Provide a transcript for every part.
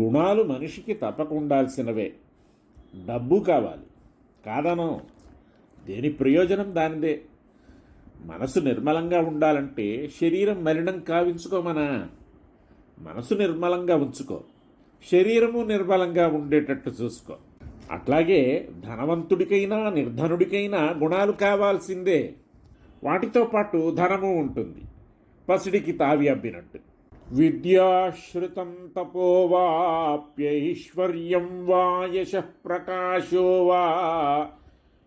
గుణాలు మనిషికి తప్పకుండాల్సినవే. డబ్బు కావాలి. కాదనం. దేని ప్రయోజనం దానిదే? మనసు నిర్మలంగా ఉండాలంటే శరీరం మలినం కావించుకోమనా మనసు నిర్మలంగా ఉంచుకో. శరీరము నిర్మలంగా ఉండేటట్టు చూసుకో. అట్లాగే ధనవంతుడికైనా నిర్ధనుడికైనా గుణాలు కావాల్సిందే. వాటితో పాటు ధనము ఉంటుంది. పసిడికి తావి అబ్బినట్టు. విద్యాశ్రితం తపోవాప్యైశ్వర్యం వా యశ ప్రకాశో వా.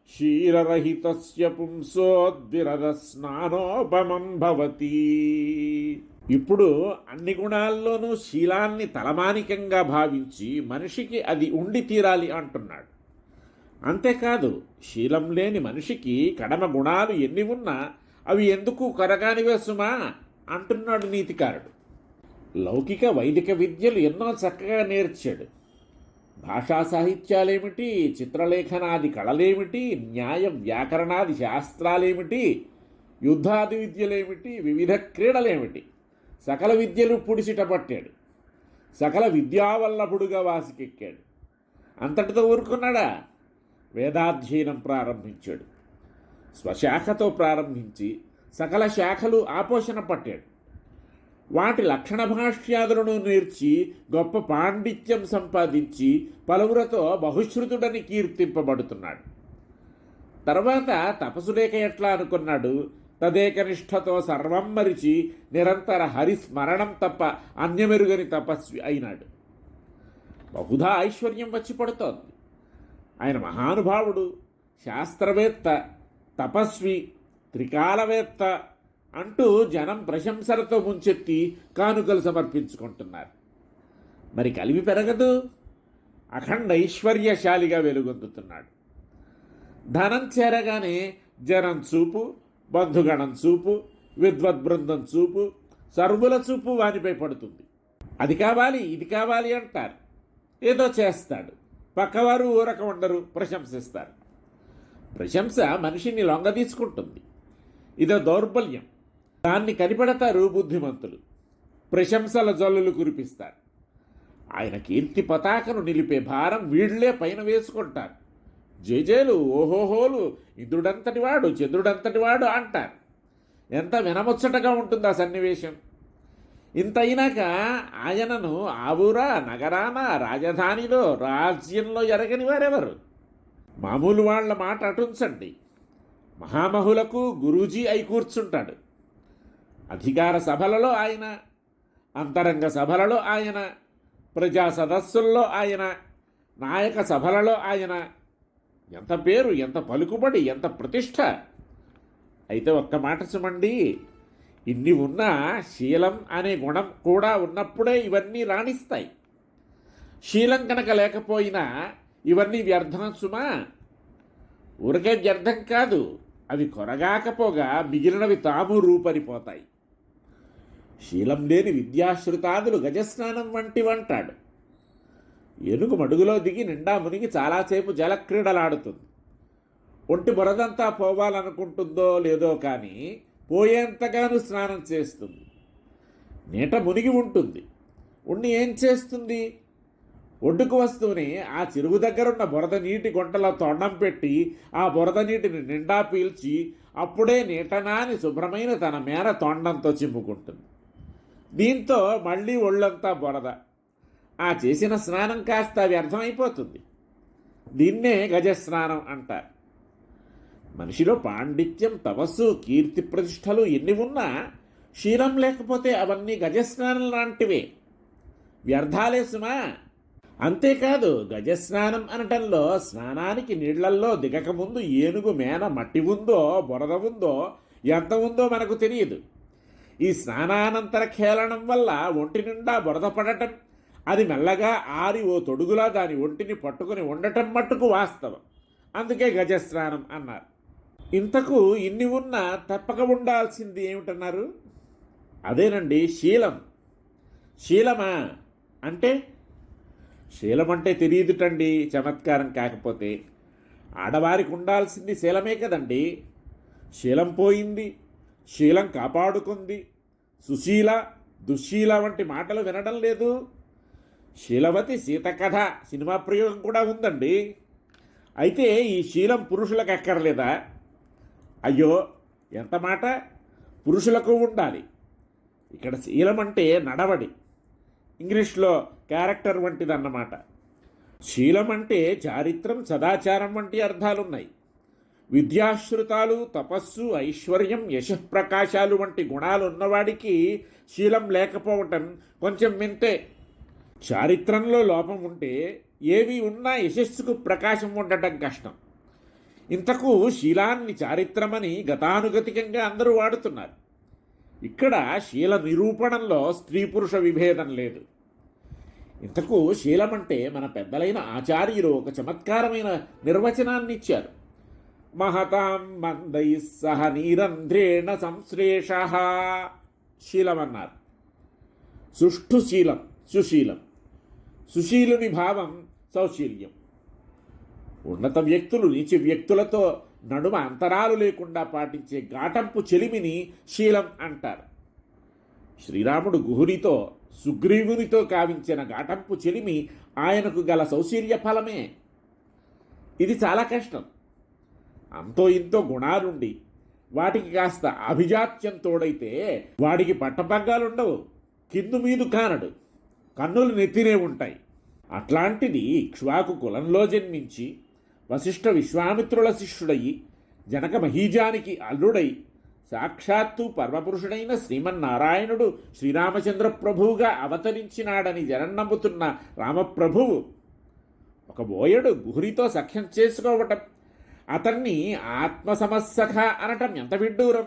క్షీరరహితస్య పుంసోద్విరద స్నానోపమం భవతి. ఇప్పుడు అన్ని గుణాల్లోనూ శీలాన్ని తలమానికంగా భావించి మనిషికి అది ఉండి తీరాలి అంటున్నాడు. అంతేకాదు శీలం లేని మనిషికి కడమ గుణాలు ఎన్ని ఉన్నా అవి ఎందుకు కరగానివే సుమా? అంటున్నాడు నీతికారుడు. లౌకిక వైదిక విద్యలు ఎన్నో చక్కగా నేర్చాడు. భాషా సాహిత్యాలేమిటి? చిత్రలేఖనాది కళలేమిటి? న్యాయ వ్యాకరణాది శాస్త్రాలేమిటి? యుద్ధాది విద్యలేమిటి? వివిధ క్రీడలేమిటి? సకల విద్యలు పుడిసిటపట్టాడు సకల విద్యావల్లభుడుగా వాసికెక్కాడు. అంతటితో ఊరుకున్నాడా? వేదాధ్యయనం ప్రారంభించాడు. స్వశాఖతో ప్రారంభించి సకల శాఖలు ఆపోషణ పట్టాడు. వాటి లక్షణ భాష్యాదులను నేర్చి గొప్ప పాండిత్యం సంపాదించి పలువురతో బహుశ్రుతుడని కీర్తింపబడుతున్నాడు. తర్వాత తపసులేక ఎట్లా అనుకున్నాడు? తదేకనిష్టతో సర్వం మరిచి నిరంతర హరిస్మరణం తప్ప అన్యమెరుగని తపస్వి అయినాడు. బహుధా ఐశ్వర్యం వచ్చి పడుతోంది. ఆయన మహానుభావుడు శాస్త్రవేత్త తపస్వి త్రికాలవేత్త అంటూ జనం ప్రశంసలతో ముంచెత్తి కానుకలు సమర్పించుకుంటున్నారు. మరి కలివి పెరగదు. అఖండ ఐశ్వర్యశాలిగా వెలుగొందుతున్నాడు. ధనం చేరగానే జనం చూపు బంధుగణం చూపు విద్వద్ బృందం చూపు సర్వుల చూపు వానిపై పడుతుంది. అది కావాలి ఇది కావాలి అంటారు. ఏదో చేస్తాడు. పక్కవారు ఊరక ఉండరు ప్రశంసిస్తారు. ప్రశంస మనిషిని లొంగ తీసుకుంటుంది. ఇదో దౌర్బల్యం. దాన్ని కనిపెడతారు బుద్ధిమంతులు. ప్రశంసల జల్లులు కురిపిస్తారు. ఆయన కీర్తి పతాకను నిలిపే భారం వీళ్ళే పైన వేసుకుంటారు. జేజేలు ఓహోహోలు ఇంద్రుడంతటి వాడు చంద్రుడంతటి వాడు అంటారు. ఎంత వినముచ్చటగా ఉంటుంది ఆ సన్నివేశం? ఇంత అయినాక ఆయనను ఆవురా నగరాన రాజధానిలో రాజ్యంలో ఎరగని వారెవరు? మామూలు వాళ్ళ మాట అటుంచండి. మహామహులకు గురూజీ అయి కూర్చుంటాడు. అధికార సభలలో ఆయన అంతరంగ సభలలో ఆయన ప్రజా సదస్సుల్లో ఆయన నాయక సభలలో ఆయన. ఎంత పేరు ఎంత పలుకుబడి ఎంత ప్రతిష్ట. అయితే ఒక్క మాట సుమండి ఇన్ని ఉన్నా శీలం అనే గుణం కూడా ఉన్నప్పుడే ఇవన్నీ రాణిస్తాయి. శీలం కనుక లేకపోయినా ఇవన్నీ వ్యర్థం సుమా? ఊరికే వ్యర్థం కాదు అవి కొరగాకపోగా మిగిలినవి తాము రూపరిపోతాయి. శీలం లేని విద్యాశ్రుతాదులు గజస్నానం వంటివంటాడు ఏనుగు మడుగులో దిగి నిండా మునిగి చాలాసేపు జలక్రీడలాడుతుంది. ఒంటి బురదంతా పోవాలనుకుంటుందో లేదో కానీ పోయేంతగాను స్నానం చేస్తుంది. నీట మునిగి ఉంటుంది. ఉండి ఏం చేస్తుంది? ఒడ్డుకు వస్తూనే ఆ చెరువు దగ్గరున్న బురద నీటి గుంటలో తొండం పెట్టి ఆ బురద నీటిని నిండా పీల్చి అప్పుడే నీటనాని శుభ్రమైన తన మేర తొండంతో చిమ్ముకుంటుంది. దీంతో మళ్ళీ ఒళ్ళంతా బురద. ఆ చేసిన స్నానం కాస్త వ్యర్థమైపోతుంది. దీన్నే గజస్నానం అంటారు. మనిషిలో పాండిత్యం తపస్సు కీర్తి ప్రతిష్టలు ఎన్ని ఉన్నా శీలం లేకపోతే అవన్నీ గజస్నానం లాంటివే. వ్యర్థాలే సుమా. అంతేకాదు గజస్నానం అనటంలో స్నానానికి నీళ్ళల్లో దిగకముందు ఏనుగు మేన మట్టి ఉందో బురద ఉందో ఎంత ఉందో మనకు తెలియదు. ఈ స్నానానంతర ఖేళనం వల్ల ఒంటి నిండా బురద పడటం అది మెల్లగా ఆరి ఓ తొడుగులా దాని ఒంటిని పట్టుకుని ఉండటం మట్టుకు వాస్తవం. అందుకే గజస్నానం అన్నారు. ఇంతకు ఇన్ని ఉన్నా తప్పక ఉండాల్సింది ఏమిటన్నారు? అదేనండి శీలం. శీలమా? అంటే? శీలం అంటే తెలియదుటండి చమత్కారం కాకపోతే. ఆడవారికి ఉండాల్సింది శీలమే కదండి. శీలం పోయింది. శీలం కాపాడుకుంది. సుశీల దుశ్శీల వంటి మాటలు వినడం లేదు. శీలవతి సీత కథ సినిమా ప్రయోగం కూడా ఉందండి. అయితే ఈ శీలం పురుషులకు ఎక్కర్లేదా? అయ్యో ఎంత మాట? పురుషులకు ఉండాలి. ఇక్కడ శీలం అంటే నడవడి. ఇంగ్లీష్లో క్యారెక్టర్ వంటిదన్నమాట. శీలం అంటే చారిత్రం సదాచారం వంటి అర్థాలున్నాయి. విద్యాశ్రుతాలు తపస్సు ఐశ్వర్యం యశప్రకాశాలు వంటి గుణాలు ఉన్నవాడికి శీలం లేకపోవటం కొంచెం వింతే. చారిత్రంలో లోపం ఉంటే ఏవి ఉన్నా యశస్సుకు ప్రకాశం ఉండటం కష్టం. ఇంతకు శీలాన్ని చారిత్రమని గతానుగతికంగా అందరూ వాడుతున్నారు. ఇక్కడ శీల నిరూపణంలో స్త్రీ పురుష విభేదం లేదు. ఇంతకు శీలం అంటే మన పెద్దలైన ఆచార్యులు ఒక చమత్కారమైన నిర్వచనాన్ని ఇచ్చారు మహతాం మందై సహ నీరంధ్రేణ సంశ్లేష శీలం అన్నారు సుష్ఠు శీలం సుశీలం. సుశీలుని భావం సౌశీల్యం. ఉన్నత వ్యక్తులు నీచి వ్యక్తులతో నడుమ అంతరాలు లేకుండా పాటించే ఘాటంపు చెలిమిని శీలం అంటారు. శ్రీరాముడు గుహునితో సుగ్రీవునితో కావించిన ఘాటంపు చెలిమి ఆయనకు గల సౌశీల్య ఫలమే. ఇది చాలా కష్టం. అంతో ఇంతో గుణాలుండి. వాటికి కాస్త అభిజాత్యం తోడైతే వాడికి పట్టపగ్గాలుండవు కిందు మీదు కానడు. కన్నులు నెత్తినే ఉంటాయి. అట్లాంటిది ఇక్ష్వాకు కులంలో జన్మించి వశిష్ఠ విశ్వామిత్రుల శిష్యుడయి జనక మహీజానికి అల్లుడై సాక్షాత్తు పరమపురుషుడైన శ్రీమన్నారాయణుడు శ్రీరామచంద్ర ప్రభువుగా అవతరించినాడని జనం నమ్ముతున్న రామప్రభువు ఒక బోయడు గుహురితో సఖ్యం చేసుకోవటం అతన్ని ఆత్మసమస్సఖ అనటం ఎంత విడ్డూరం?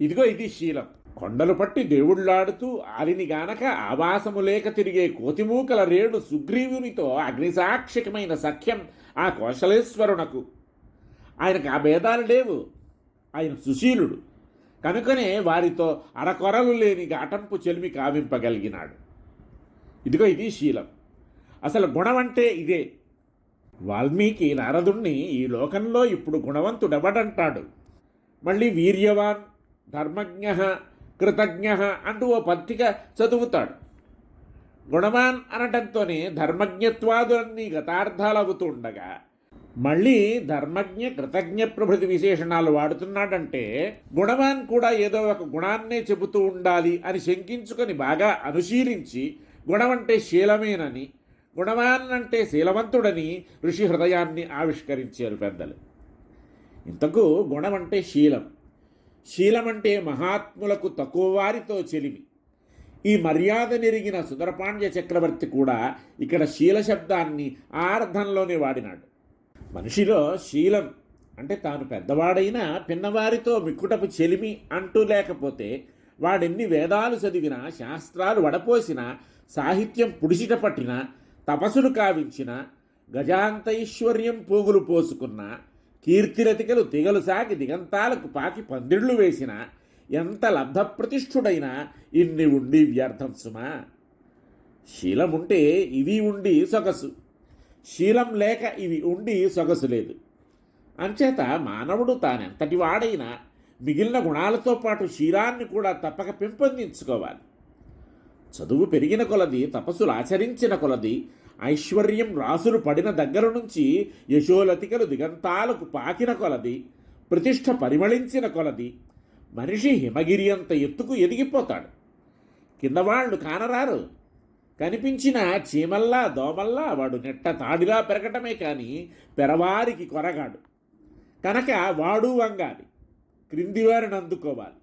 ఇదిగో ఇది శీలం. కొండలు పట్టి దేవుళ్ళాడుతూ ఆలిని గానక ఆవాసము లేక తిరిగే కోతిమూకల రేడు సుగ్రీవునితో అగ్నిసాక్షికమైన సఖ్యం ఆ కోశలేశ్వరునకు. ఆయనకు ఆ భేదాలు లేవు. ఆయన సుశీలుడు. కనుకనే వారితో అరకొరలు లేని ఘాటంపు చెలిమి కావింపగలిగినాడు. ఇదిగో ఇది శీలం. అసలు గుణం అంటే ఇదే. వాల్మీకి నారదుణ్ణి ఈ లోకంలో ఇప్పుడు గుణవంతుడెవడంటాడు? మళ్ళీ వీర్యవాన్ ధర్మజ్ఞ కృతజ్ఞ అంటూ ఓ పత్రిక చదువుతాడు. గుణవాన్ అనటంతోనే ధర్మజ్ఞత్వాదులన్నీ గతార్థాలు ఉండగా మళ్ళీ ధర్మజ్ఞ కృతజ్ఞ ప్రభృతి విశేషణాలు వాడుతున్నాడంటే గుణవాన్ కూడా ఏదో ఒక గుణాన్నే చెబుతూ ఉండాలి అని శంకించుకొని బాగా అనుశీలించి గుణమంటే శీలమేనని గుణవాన్ అంటే శీలవంతుడని ఋషి హృదయాన్ని ఆవిష్కరించారు పెద్దలు. ఇంతకు గుణం అంటే శీలం. శీలం అంటే మహాత్ములకు తక్కువ వారితో చెలిమి. ఈ మర్యాద నెరిగిన సుందరపాండ్య చక్రవర్తి కూడా ఇక్కడ శీల శబ్దాన్ని ఆ అర్థంలోనే వాడినాడు. మనిషిలో శీలం అంటే తాను పెద్దవాడైనా పిన్నవారితో మిక్కుటపు చెలిమి అంటూ లేకపోతే వాడెన్ని వేదాలు చదివినా శాస్త్రాలు వడపోసినా సాహిత్యం పుడిసిట పట్టినా తపస్సులు కావించిన గజాంతైశ్వర్యం పోగులు పోసుకున్న కీర్తిరతికలు తిగలు సాగి దిగంతాలకు పాకి పందిళ్ళు వేసిన ఎంత లబ్ధప్రతిష్ఠుడైనా ఇన్ని ఉండి వ్యర్థం సుమా. శీలముంటే ఇవి ఉండి సొగసు. శీలం లేక ఇవి ఉండి సొగసు లేదు. అంచేత మానవుడు తానెంతటి వాడైనా మిగిలిన గుణాలతో పాటు శీలాన్ని కూడా తప్పక పెంపొందించుకోవాలి. చదువు పెరిగిన కొలది తపస్సులు ఆచరించిన కొలది ఐశ్వర్యం రాసులు పడిన దగ్గర నుంచి యశోలతికలు దిగంతాలకు పాకిన కొలది ప్రతిష్ట పరిమళించిన కొలది. మనిషి హిమగిరి అంత ఎత్తుకు ఎదిగిపోతాడు. కిందవాళ్ళు కానరారు. కనిపించిన చీమల్లా దోమల్లా వాడు నెట్ట తాడిలా పెరగటమే కానీ పెరవారికి కొరగాడు. కనుక వాడు వంగాలి. క్రిందివారిని అందుకోవాలి.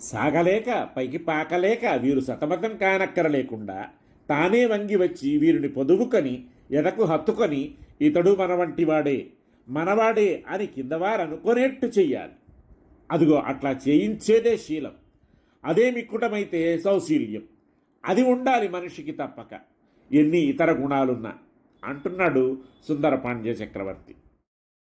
సాగలేక పైకి పాకలేక వీరు సతమతం కానక్కరలేకుండా తానే వంగి వచ్చి వీరిని పొదువుకొని ఎదకు హత్తుకొని ఇతడు మన వంటివాడే మనవాడే అని కిందవారనుకునేట్టు చెయ్యాలి. అదిగో అట్లా చేయించేదే శీలం. అదే మిక్కుటమైతే సౌశీల్యం. అది ఉండాలి మనిషికి తప్పక. ఎన్ని ఇతర గుణాలున్నా. అంటున్నాడు సుందర పాండ్య చక్రవర్తి.